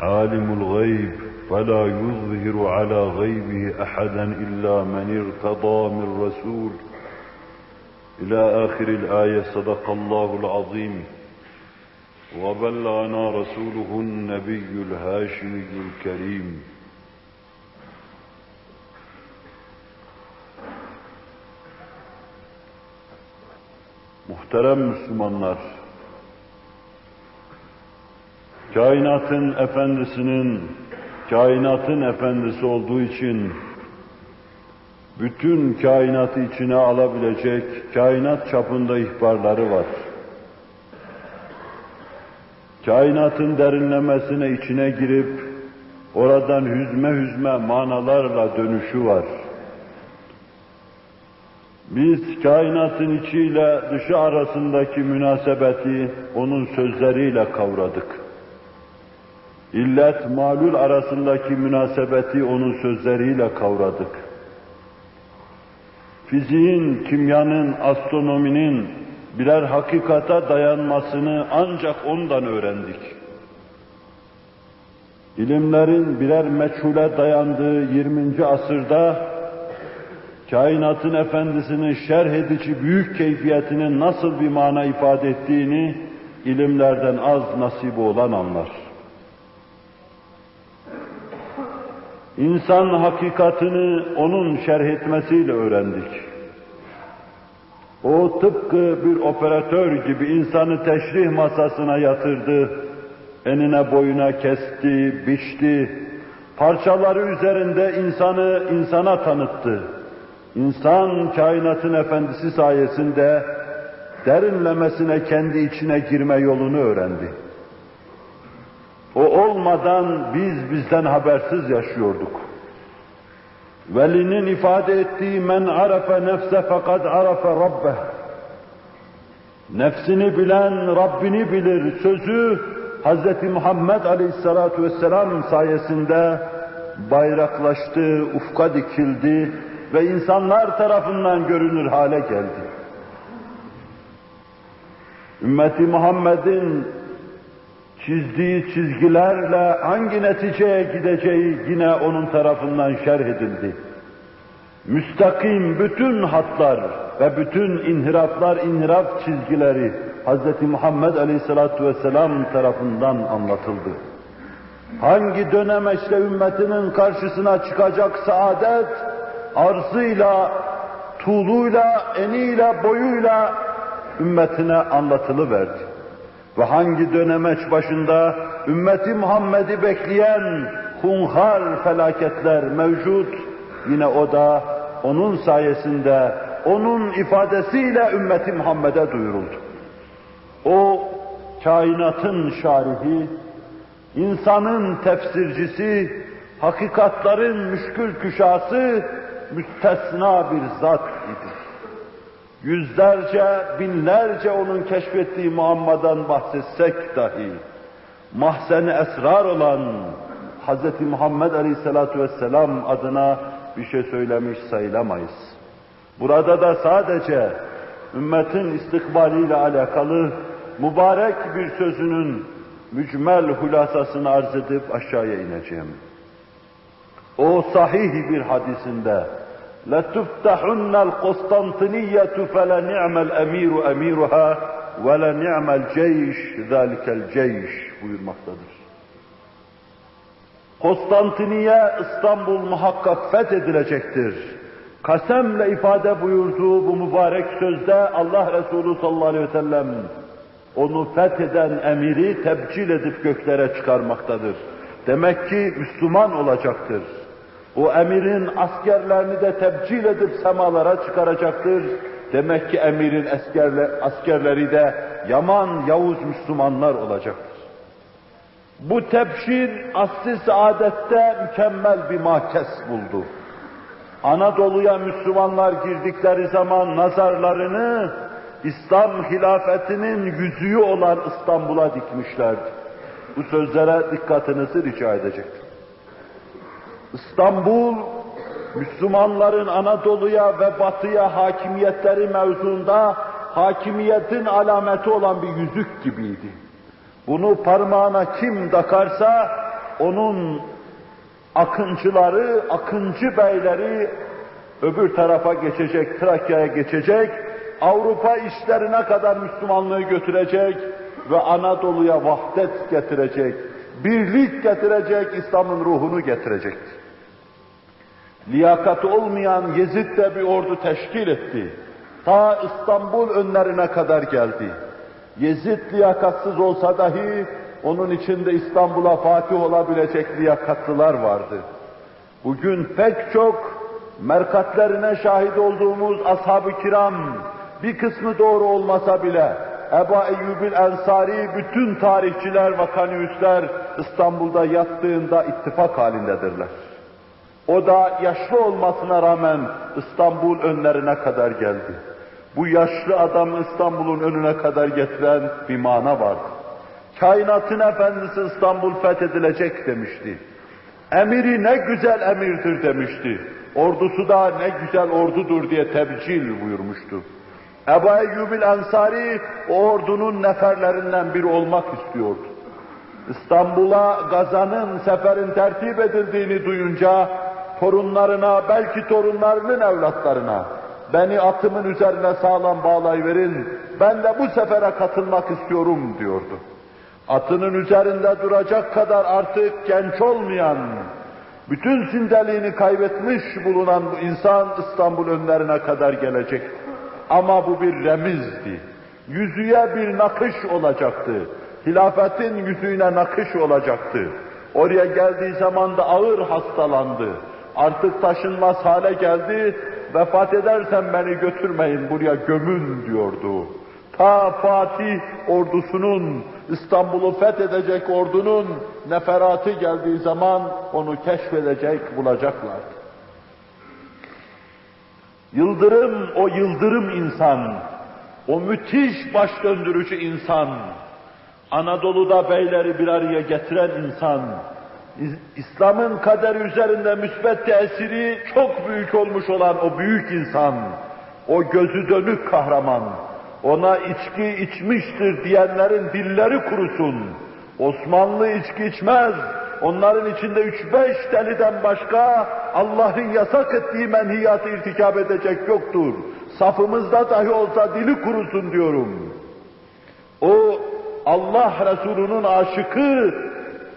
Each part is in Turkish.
عالم الغيب فلا يظهر على غيبه أحدا إلا من ارتضى من رسول. إلى آخر الآية صدق الله العظيم. وبلغنا رسوله النبي الهاشمي الكريم. Muhterem Müslümanlar, kainatın efendisinin, kainatın efendisi olduğu için bütün kainatı içine alabilecek kainat çapında ihbarları var. Kainatın derinlemesine içine girip oradan hüzme hüzme manalarla dönüşü var. Biz kainatın içiyle dışı arasındaki münasebeti onun sözleriyle kavradık. İllet malul arasındaki münasebeti onun sözleriyle kavradık. Fiziğin, kimyanın, astronominin birer hakikata dayanmasını ancak ondan öğrendik. İlimlerin birer meçhule dayandığı 20. asırda kainatın efendisinin şerh edici büyük keyfiyetinin nasıl bir mana ifade ettiğini ilimlerden az nasibi olan anlar. İnsan hakikatini onun şerh etmesiyle öğrendik. O tıpkı bir operatör gibi insanı teşrih masasına yatırdı, enine boyuna kesti, biçti, parçaları üzerinde insanı insana tanıttı. İnsan kainatın efendisi sayesinde derinlemesine kendi içine girme yolunu öğrendi. O olmadan biz bizden habersiz yaşıyorduk. Velinin ifade ettiği men arafe nefse fakat arafe rabbeh. Nefsini bilen Rabbini bilir sözü Hz. Muhammed Aleyhisselatü Vesselam sayesinde bayraklaştı, ufka dikildi ve insanlar tarafından görünür hale geldi. Ümmeti Muhammed'in çizdiği çizgilerle hangi neticeye gideceği yine onun tarafından şerh edildi. Müstakim bütün hatlar ve bütün inhiraflar, inhiraf çizgileri Hz. Muhammed Aleyhisselatü Vesselam tarafından anlatıldı. Hangi dönemeçte ümmetinin karşısına çıkacak saadet, arzıyla, tuğluyla, eniyle, boyuyla ümmetine anlatılıverdi. Ve hangi dönemeç başında ümmeti Muhammed'i bekleyen hunhar felaketler mevcut, yine o da onun sayesinde, onun ifadesiyle ümmeti Muhammed'e duyuruldu. O kainatın şarihi, insanın tefsircisi, hakikatların müşkül küşası, müstesna bir zat idi. Yüzlerce, binlerce onun keşfettiği muammadan bahsetsek dahi, mahzeni esrar olan Hz. Muhammed Aleyhisselatü Vesselam adına bir şey söylemiş sayılamayız. Burada da sadece ümmetin istikbaliyle alakalı mübarek bir sözünün mücmel hulasasını arz edip aşağıya ineceğim. O sahih bir hadisinde لَتُفْتَحُنَّ الْقُسْطَنْطِنِيَّةُ فَلَنِعْمَ الْاَم۪يرُ اَم۪يرُهَا وَلَنِعْمَ الْجَيْشِ ذَٰلِكَ الْجَيْشِ buyurmaktadır. Konstantiniye İstanbul muhakkak fethedilecektir. Kasemle ifade buyurduğu bu mübarek sözde Allah Resulü sallallahu aleyhi ve sellem onu fetheden emiri tebcil edip göklere çıkarmaktadır. Demek ki Müslüman olacaktır. O emirin askerlerini de tebcil edip semalara çıkaracaktır. Demek ki emirin askerler, askerleri de Yaman, Yavuz Müslümanlar olacaktır. Bu tebşir asli saadette mükemmel bir mahkes buldu. Anadolu'ya Müslümanlar girdikleri zaman nazarlarını İslam hilafetinin yüzüğü olan İstanbul'a dikmişlerdi. Bu sözlere dikkatinizi rica edecektim. İstanbul, Müslümanların Anadolu'ya ve Batı'ya hakimiyetleri mevzunda hakimiyetin alameti olan bir yüzük gibiydi. Bunu parmağına kim takarsa onun akıncıları, akıncı beyleri öbür tarafa geçecek, Trakya'ya geçecek, Avrupa işlerine kadar Müslümanlığı götürecek ve Anadolu'ya vahdet getirecek, birlik getirecek, İslam'ın ruhunu getirecektir. Liyakati olmayan Yezid de bir ordu teşkil etti. Ta İstanbul önlerine kadar geldi. Yezid liyakatsız olsa dahi onun içinde İstanbul'a fatih olabilecek liyakatlılar vardı. Bugün pek çok merkatlerine şahit olduğumuz ashab-ı kiram, bir kısmı doğru olmasa bile Eba Eyyubil Ensari bütün tarihçiler ve kanüsler İstanbul'da yattığında ittifak halindedirler. O da yaşlı olmasına rağmen İstanbul önlerine kadar geldi. Bu yaşlı adamı İstanbul'un önüne kadar getiren bir mana vardı. Kainatın efendisi İstanbul fethedilecek demişti. Emiri ne güzel emirdir demişti. Ordusu da ne güzel ordudur diye tebcil buyurmuştu. Ebu Eyyubil Ensari o ordunun neferlerinden biri olmak istiyordu. İstanbul'a gazanın, seferin tertip edildiğini duyunca torunlarına, belki torunlarının evlatlarına beni atımın üzerine sağlam bağlayıverin, ben de bu sefere katılmak istiyorum diyordu. Atının üzerinde duracak kadar artık genç olmayan, bütün sindeliğini kaybetmiş bulunan bu insan İstanbul önlerine kadar gelecek. Ama bu bir remizdi. Yüzüye bir nakış olacaktı. Hilafetin yüzüğüne nakış olacaktı. Oraya geldiği zaman da ağır hastalandı. Artık taşınmaz hale geldi. Vefat edersen beni götürmeyin buraya gömün diyordu. Ta Fatih ordusunun, İstanbul'u fethedecek ordunun neferatı geldiği zaman onu keşfedecek, bulacaklardı. Yıldırım, o yıldırım insan, o müthiş baş döndürücü insan, Anadolu'da beyleri bir araya getiren insan, İslam'ın kaderi üzerinde müsbet tesiri çok büyük olmuş olan o büyük insan, o gözü dönük kahraman, ona içki içmiştir diyenlerin dilleri kurusun. Osmanlı içki içmez, onların içinde üç beş deliden başka Allah'ın yasak ettiği menhiyatı irtikap edecek yoktur. Safımızda dahi olsa dili kurusun diyorum. O Allah Resulü'nün aşıkı,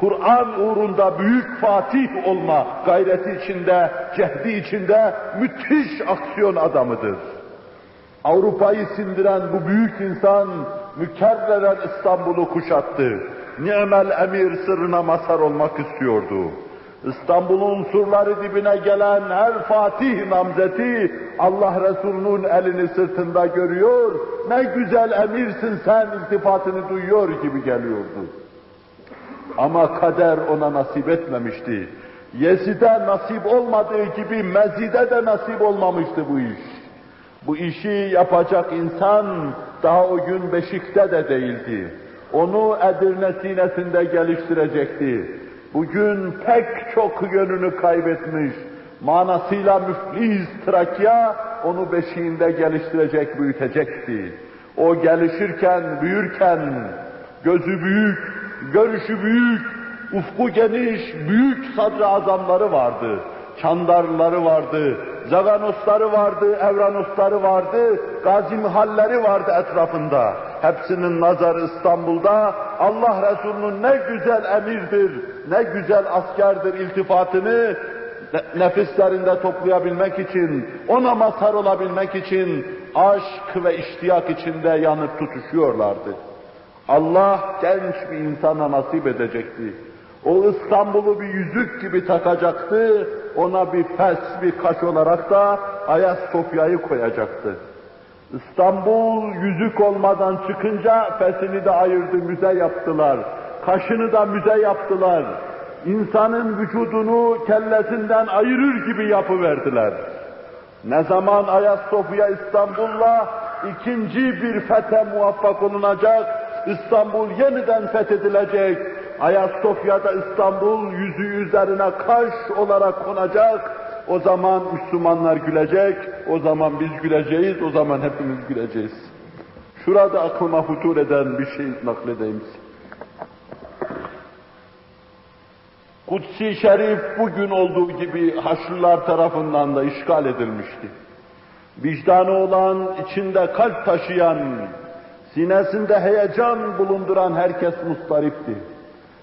Kur'an uğrunda büyük fatih olma gayreti içinde, cehdi içinde müthiş aksiyon adamıdır. Avrupa'yı sindiren bu büyük insan mükerreren İstanbul'u kuşattı. Ni'mel emir sırrına mazhar olmak istiyordu. İstanbul'un surları dibine gelen her Fatih namzeti Allah Resulü'nün elini sırtında görüyor, ne güzel emirsin sen iltifatını duyuyor gibi geliyordu. Ama kader ona nasip etmemişti. Yezid'e nasip olmadığı gibi Mezid'e de nasip olmamıştı bu iş. Bu işi yapacak insan daha o gün Beşik'te de değildi. Onu Edirne sinesinde geliştirecekti. Bugün pek çok yönünü kaybetmiş, manasıyla müflis Trakya onu beşiğinde geliştirecek, büyütecekti. O gelişirken, büyürken, gözü büyük, görüşü büyük, ufku geniş, büyük sadra azamları vardı. Çandarları vardı, Zaganosları vardı, Evranosları vardı, Gazi Mihalleri vardı etrafında. Hepsinin nazarı İstanbul'da, Allah Resulü'nün ne güzel emirdir, ne güzel askerdir iltifatını nefislerinde toplayabilmek için, ona mazhar olabilmek için aşk ve iştiyak içinde yanıp tutuşuyorlardı. Allah genç bir insana nasip edecekti. O İstanbul'u bir yüzük gibi takacaktı, ona bir fes, bir kaş olarak da Ayasofya'yı koyacaktı. İstanbul yüzük olmadan çıkınca fesini de ayırdı, müze yaptılar. Kaşını da müze yaptılar. İnsanın vücudunu kellesinden ayırır gibi yapıverdiler. Ne zaman Ayasofya İstanbul'la ikinci bir fethe muvaffak olunacak, İstanbul yeniden fethedilecek, Ayasofya'da İstanbul yüzü üzerine kaş olarak konacak, o zaman Müslümanlar gülecek, o zaman biz güleceğiz, o zaman hepimiz güleceğiz. Şurada aklıma hutur eden bir şey nakledeyim size. Kutsi Şerif bugün olduğu gibi Haçlılar tarafından da işgal edilmişti. Vicdanı olan, içinde kalp taşıyan, sinesinde heyecan bulunduran herkes mustaripti.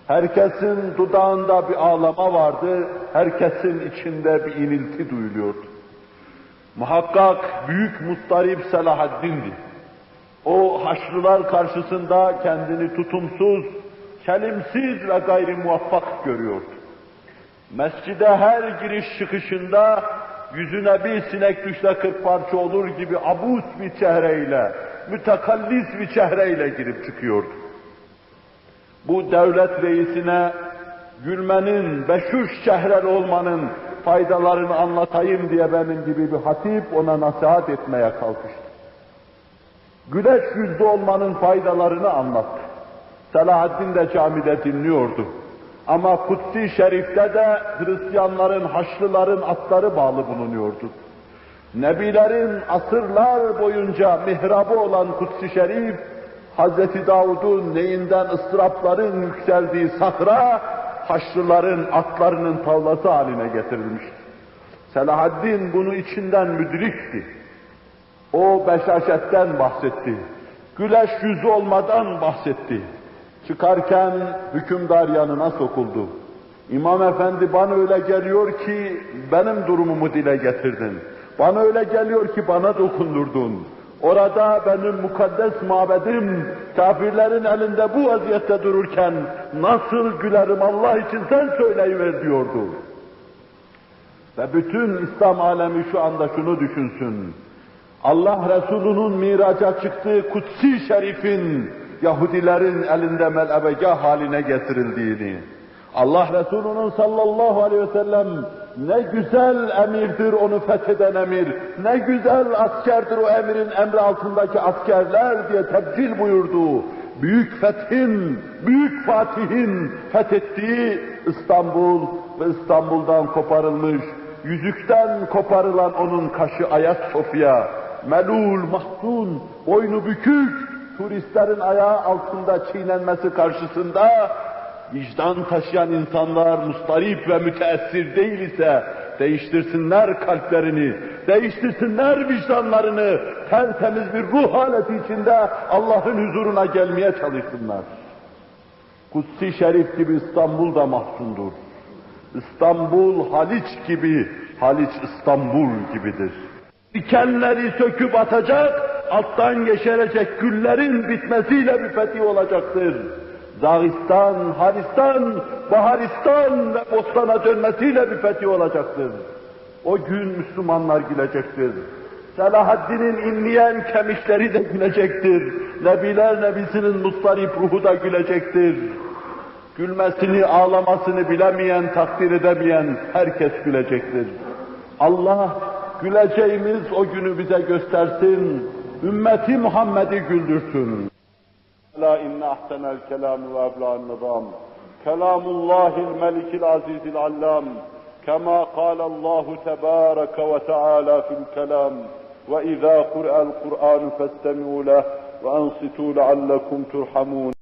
Herkesin dudağında bir ağlama vardı, herkesin içinde bir inilti duyuluyordu. Muhakkak büyük mustarip Selahaddin'di. O Haçlılar karşısında kendini tutumsuz, kelimsiz ve gayri muvaffak görüyordu. Mescide her giriş çıkışında yüzüne bir sinek düşse kırk parça olur gibi abus bir çehreyle, mütekallis bir çehreyle girip çıkıyordu. Bu devlet reisine gülmenin, beşuş çehrel olmanın faydalarını anlatayım diye benim gibi bir hatip ona nasihat etmeye kalkıştı. Güneş yüzlü olmanın faydalarını anlattı. Selahaddin de camide dinliyordu. Ama Kutsi Şerif'te de Hristiyanların, Haçlıların atları bağlı bulunuyordu. Nebilerin asırlar boyunca mihrabı olan Kutsi Şerif, Hz. Davud'un neyinden ıstırapların yükseldiği sahra, Haçlıların atlarının tavlası haline getirilmişti. Selahaddin bunu içinden müdrikti. O beşaşetten bahsetti. Güleş yüzü olmadan bahsetti. Çıkarken hükümdar yanına sokuldu. İmam efendi bana öyle geliyor ki benim durumumu dile getirdin. Bana öyle geliyor ki bana dokundurdun. Orada benim mukaddes mabedim kafirlerin elinde bu vaziyette dururken nasıl gülerim Allah için sen söyleyiver diyordu. Ve bütün İslam alemi şu anda şunu düşünsün. Allah Resulü'nün miraca çıktığı kutsi şerifin Yahudilerin elinde melebegah haline getirildiğini, Allah Resulü'nün sallallahu aleyhi ve sellem ne güzel emirdir onu fetheden emir, ne güzel askerdir o emirin emri altındaki askerler diye tebcil buyurduğu, büyük fethin, büyük fatihin fethettiği İstanbul ve İstanbul'dan koparılmış, yüzükten koparılan onun kaşı Ayasofya, melul, mahzun, boynu bükük, turistlerin ayağı altında çiğnenmesi karşısında vicdan taşıyan insanlar mustarip ve müteessir değil ise değiştirsinler kalplerini, değiştirsinler vicdanlarını, tertemiz bir ruh haleti içinde Allah'ın huzuruna gelmeye çalışsınlar. Kutsi Şerif gibi İstanbul da mahzundur. İstanbul Haliç gibi, Haliç İstanbul gibidir. Dikenleri söküp atacak, alttan geçirecek güllerin bitmesiyle bir olacaktır. Zagistan, Haristan, Baharistan ve Bostan'a dönmesiyle bir fetih olacaktır. O gün Müslümanlar gülecektir. Selahaddin'in inleyen kemikleri de gülecektir. Nebiler Nebisi'nin mustarip ruhu da gülecektir. Gülmesini, ağlamasını bilemeyen, takdir edemeyen herkes gülecektir. Allah güleceğimiz o günü bize göstersin. Ümmeti Muhammed'i güldürsün. لا إن أحسن الكلام وأبلغ النظام. كلام الله الملك العزيز العلام كما قال الله تبارك وتعالى في الكلام وإذا قرأ القرآن فاستمعوا له وأنصتوا لعلكم ترحمون.